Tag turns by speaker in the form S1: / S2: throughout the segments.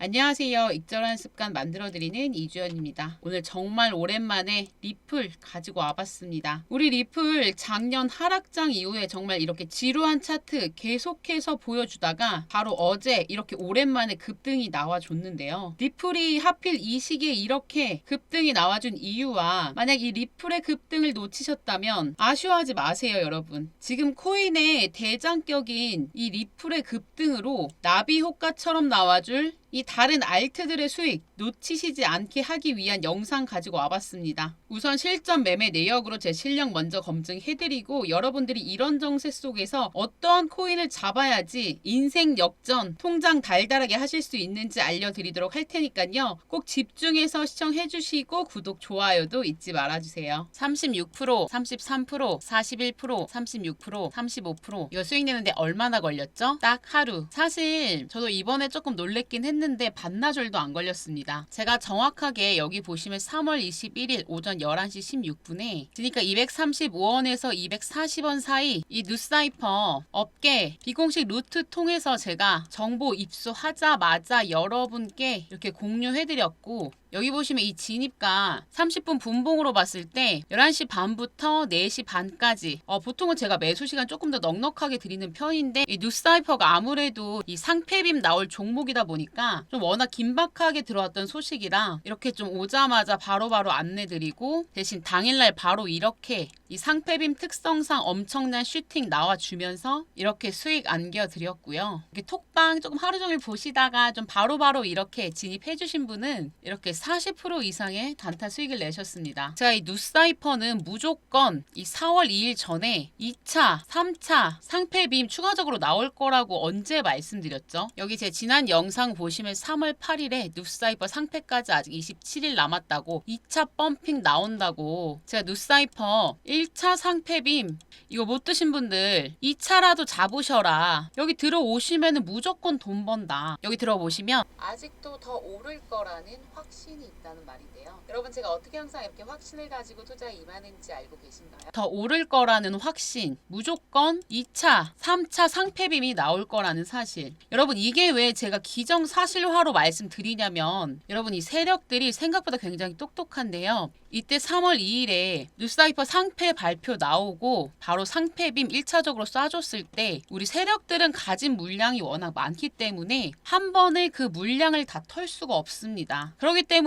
S1: 안녕하세요. 익절한 습관 만들어드리는 이주연입니다. 오늘 정말 오랜만에 리플 가지고 와봤습니다. 우리 리플 작년 하락장 이후에 정말 이렇게 지루한 차트 계속해서 보여주다가 바로 어제 이렇게 오랜만에 급등이 나와줬는데요. 리플이 하필 이 시기에 이렇게 급등이 나와준 이유와 만약 이 리플의 급등을 놓치셨다면 아쉬워하지 마세요, 여러분. 지금 코인의 대장격인 이 리플의 급등으로 나비 효과처럼 나와줄 이 다른 알트들의 수익 놓치시지 않게 하기 위한 영상 가지고 와봤습니다. 우선 실전 매매 내역으로 제 실력 먼저 검증해드리고 여러분들이 이런 정세 속에서 어떠한 코인을 잡아야지 인생 역전 통장 달달하게 하실 수 있는지 알려드리도록 할 테니까요. 꼭 집중해서 시청해주시고 구독, 좋아요도 잊지 말아주세요. 36%, 33%, 41%, 36%, 35% 이거 수익 내는데 얼마나 걸렸죠? 딱 하루. 사실 저도 이번에 조금 놀랬긴 했는데 반나절도 안 걸렸습니다. 제가 정확하게 여기 보시면 3월 21일 오전 11시 16분에 그러니까 235원에서 240원 사이 이 뉴스사이퍼 업계 비공식 루트 통해서 제가 정보 입수하자마자 여러분께 이렇게 공유해드렸고 여기 보시면 이 진입가 30분 분봉으로 봤을 때 11시 반부터 4시 반까지 어, 보통은 제가 매수 시간 조금 더 넉넉하게 드리는 편인데 이 뉴스사이퍼가 아무래도 이 상패빔 나올 종목이다 보니까 좀 워낙 긴박하게 들어왔던 소식이라 이렇게 좀 오자마자 바로 바로 안내드리고 대신 당일날 바로 이렇게 이 상패빔 특성상 엄청난 슈팅 나와주면서 이렇게 수익 안겨드렸고요. 이렇게 톡방 조금 하루 종일 보시다가 좀 바로바로 이렇게 진입해주신 분은 이렇게 40% 이상의 단타 수익을 내셨습니다. 제가 이 뉴스사이퍼는 무조건 이 4월 2일 전에 2차, 3차 상패 빔 추가적으로 나올 거라고 언제 말씀드렸죠? 여기 제 지난 영상 보시면 3월 8일에 뉴스사이퍼 상패까지 아직 27일 남았다고 2차 펌핑 나온다고 제가 뉴스사이퍼 1차 상패 빔 이거 못 드신 분들 2차라도 잡으셔라. 여기 들어오시면 무조건 돈 번다. 여기 들어보시면 아직도 더 오를 거라는 확신 이 있다는 말인데요. 여러분 제가 어떻게 항상 이렇게 확신을 가지고 투자에 임하는지 알고 계신가요? 더 오를 거라는 확신. 무조건 2차, 3차 상패빔이 나올 거라는 사실. 여러분 이게 왜 제가 기정사실화로 말씀드리냐면 여러분 이 세력들이 생각보다 굉장히 똑똑한데요. 이때 3월 2일에 뉴스사이퍼 상패 발표 나오고 바로 상패빔 1차적으로 쏴줬을 때 우리 세력들은 가진 물량이 워낙 많기 때문에 한 번에 그 물량을 다 털 수가 없습니다. 그렇기 때문에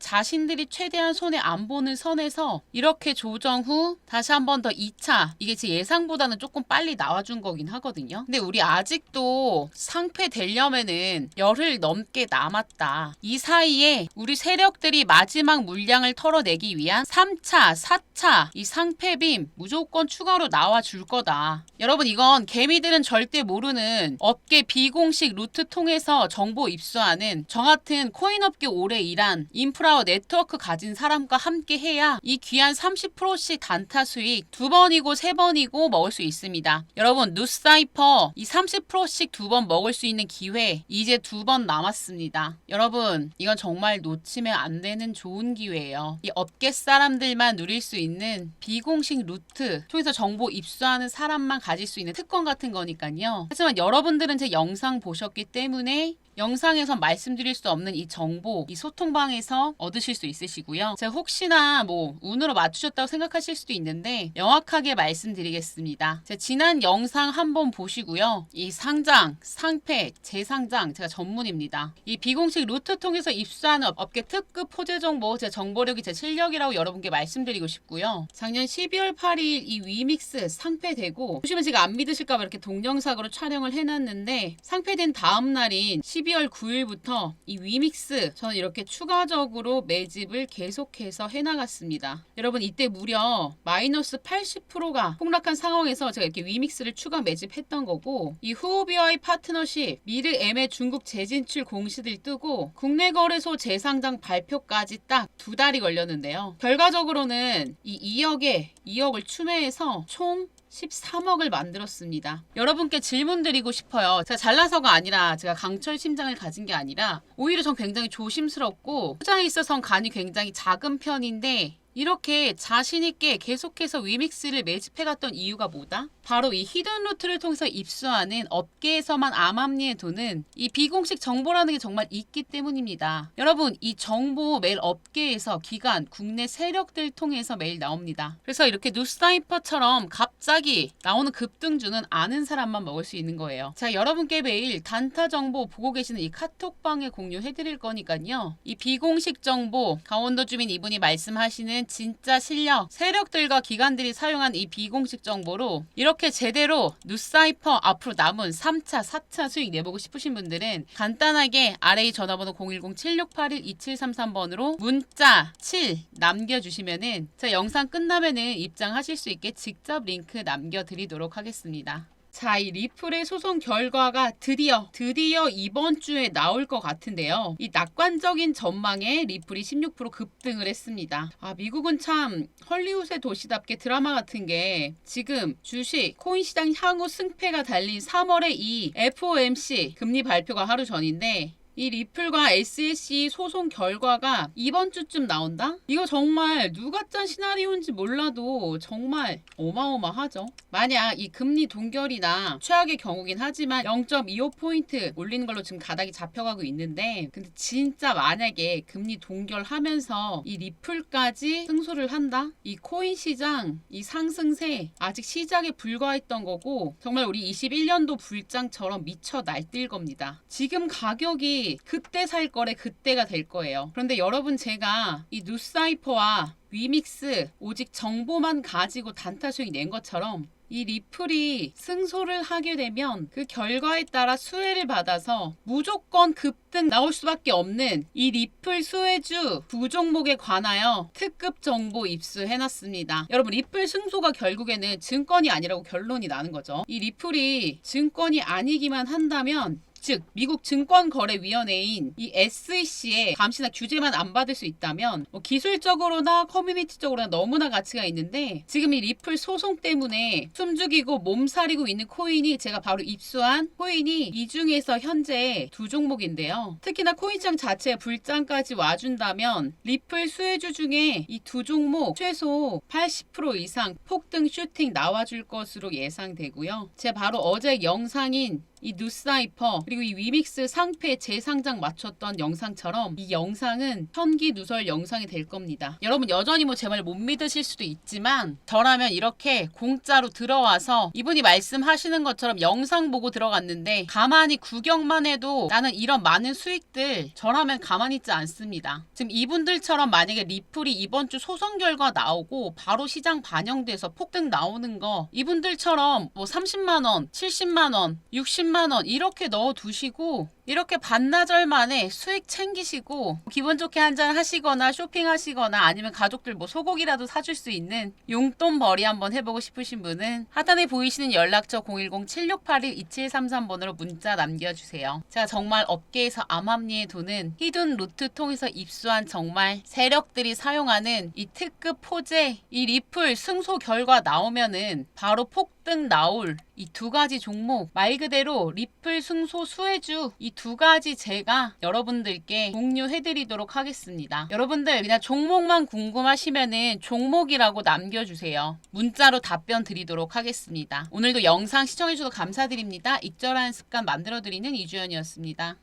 S1: 자신들이 최대한 손에 안 보는 선에서 이렇게 조정 후 다시 한 번 더 2차 이게 제 예상보다는 조금 빨리 나와준 거긴 하거든요. 근데 우리 아직도 상패 되려면은 열흘 넘게 남았다. 이 사이에 우리 세력들이 마지막 물량을 털어내기 위한 3차, 4차 이 상패빔 무조건 추가로 나와 줄 거다. 여러분 이건 개미들은 절대 모르는 업계 비공식 루트 통해서 정보 입수하는 저 같은 코인업계 오래 일한 인프라와 네트워크 가진 사람과 함께 해야 이 귀한 30%씩 단타 수익 두 번이고 세 번이고 먹을 수 있습니다. 여러분 누사이퍼 이 30%씩 두 번 먹을 수 있는 기회 이제 두 번 남았습니다. 여러분 이건 정말 놓치면 안 되는 좋은 기회예요. 이 업계 사람들만 누릴 수 있는 비공식 루트 통해서 정보 입수하는 사람만 가질 수 있는 특권 같은 거니까요. 하지만 여러분들은 제 영상 보셨기 때문에 영상에서 말씀드릴 수 없는 이 정보, 이 소통방에서 얻으실 수 있으시고요. 제가 혹시나 뭐 운으로 맞추셨다고 생각하실 수도 있는데 명확하게 말씀드리겠습니다. 제 지난 영상 한번 보시고요. 이 상장, 상패, 재상장 제가 전문입니다. 이 비공식 루트 통해서 입수하는 업- 업계 특급 호재 정보 제 정보력이 제 실력이라고 여러분께 말씀드리고 싶고요. 작년 12월 8일 이 위믹스 상패되고 보시면 제가 안 믿으실까봐 이렇게 동영상으로 촬영을 해놨는데 상패된 다음 날인 12월 9일부터 이 위믹스 저는 이렇게 추가적으로 매집을 계속해서 해나갔습니다. 여러분 이때 무려 마이너스 80%가 폭락한 상황에서 제가 이렇게 위믹스를 추가 매집했던 거고 이 후오비와의 파트너십 미르 M의 중국 재진출 공시들 뜨고 국내 거래소 재상장 발표까지 딱 두 달이 걸렸는데요. 결과적으로는 이 2억에 2억을 추매해서 총 13억을 만들었습니다. 여러분께 질문 드리고 싶어요. 제가 잘나서가 아니라 제가 강철 심장을 가진 게 아니라 오히려 전 굉장히 조심스럽고 투자에 있어선 간이 굉장히 작은 편인데 이렇게 자신있게 계속해서 위믹스를 매집해갔던 이유가 뭐다? 바로 이 히든 루트를 통해서 입수하는 업계에서만 암암리에 도는 이 비공식 정보라는 게 정말 있기 때문입니다. 여러분, 이 정보 매일 업계에서 기관, 국내 세력들 통해서 매일 나옵니다. 그래서 이렇게 뉴스타이퍼처럼 갑자기 나오는 급등주는 아는 사람만 먹을 수 있는 거예요. 자, 여러분께 매일 단타 정보 보고 계시는 이 카톡방에 공유해드릴 거니까요. 이 비공식 정보, 강원도 주민 이분이 말씀하시는 진짜 실력, 세력들과 기관들이 사용한 이 비공식 정보로 이렇게 제대로 뉴스사이퍼 앞으로 남은 3차, 4차 수익 내보고 싶으신 분들은 간단하게 아래 이 전화번호 010-7681-2733번으로 문자 7 남겨주시면은 자 영상 끝나면은 입장하실 수 있게 직접 링크 남겨드리도록 하겠습니다. 자, 이 리플의 소송 결과가 드디어 드디어 이번 주에 나올 것 같은데요. 이 낙관적인 전망에 리플이 16% 급등을 했습니다. 아, 미국은 참 헐리우드의 도시답게 드라마 같은 게 지금 주식, 코인 시장 향후 승패가 달린 3월의 이 FOMC 금리 발표가 하루 전인데 이 리플과 SSE 소송 결과가 이번 주쯤 나온다? 이거 정말 누가 짠 시나리오인지 몰라도 정말 어마어마하죠. 만약 이 금리 동결이나 최악의 경우긴 하지만 0.25포인트 올리는 걸로 지금 가닥이 잡혀가고 있는데 근데 진짜 만약에 금리 동결하면서 이 리플까지 승소를 한다? 이 코인 시장 이 상승세 아직 시작에 불과했던 거고 정말 우리 21년도 불장처럼 미쳐 날뛸 겁니다. 지금 가격이 그때 살 거래 그때가 될 거예요. 그런데 여러분 제가 이 뉴사이퍼와 위믹스 오직 정보만 가지고 단타 수익 낸 것처럼 이 리플이 승소를 하게 되면 그 결과에 따라 수혜를 받아서 무조건 급등 나올 수밖에 없는 이 리플 수혜주 두 종목에 관하여 특급 정보 입수해놨습니다. 여러분 리플 승소가 결국에는 증권이 아니라고 결론이 나는 거죠. 이 리플이 증권이 아니기만 한다면 즉 미국 증권거래위원회인 이 SEC의 감시나 규제만 안 받을 수 있다면 뭐 기술적으로나 커뮤니티적으로나 너무나 가치가 있는데 지금 이 리플 소송 때문에 숨죽이고 몸살이고 있는 코인이 제가 바로 입수한 코인이 이 중에서 현재 두 종목인데요. 특히나 코인 시장 자체에 불장까지 와준다면 리플 수혜주 중에 이 두 종목 최소 80% 이상 폭등 슈팅 나와줄 것으로 예상되고요. 제 바로 어제 영상인 이 뉴사이퍼 그리고 이 위믹스 상패 재상장 맞췄던 영상처럼 이 영상은 현기 누설 영상이 될 겁니다. 여러분 여전히 뭐 제 말 못 믿으실 수도 있지만 저라면 이렇게 공짜로 들어와서 이분이 말씀하시는 것처럼 영상 보고 들어갔는데 가만히 구경만 해도 나는 이런 많은 수익들 저라면 가만히 있지 않습니다. 지금 이분들처럼 만약에 리플이 이번 주 소송 결과 나오고 바로 시장 반영돼서 폭등 나오는 거 이분들처럼 뭐 30만 원, 70만 원, 60 만원 이렇게 넣어 두시고 이렇게 반나절 만에 수익 챙기시고 기분 좋게 한잔 하시거나 쇼핑하시거나 아니면 가족들 뭐 소고기라도 사줄 수 있는 용돈 벌이 한번 해보고 싶으신 분은 하단에 보이시는 연락처 010-7681-2733번으로 문자 남겨주세요. 제가 정말 업계에서 암암리에 도는 히든 루트 통해서 입수한 정말 세력들이 사용하는 이 특급 포제 이 리플 승소 결과 나오면은 바로 폭등 나올 이 두 가지 종목 말 그대로 리플 승소 수혜주 이두 가지 제가 여러분들께 공유해드리도록 하겠습니다. 여러분들 그냥 종목만 궁금하시면은 종목이라고 남겨주세요. 문자로 답변 드리도록 하겠습니다. 오늘도 영상 시청해주셔서 감사드립니다. 익절한 습관 만들어드리는 이주연이었습니다.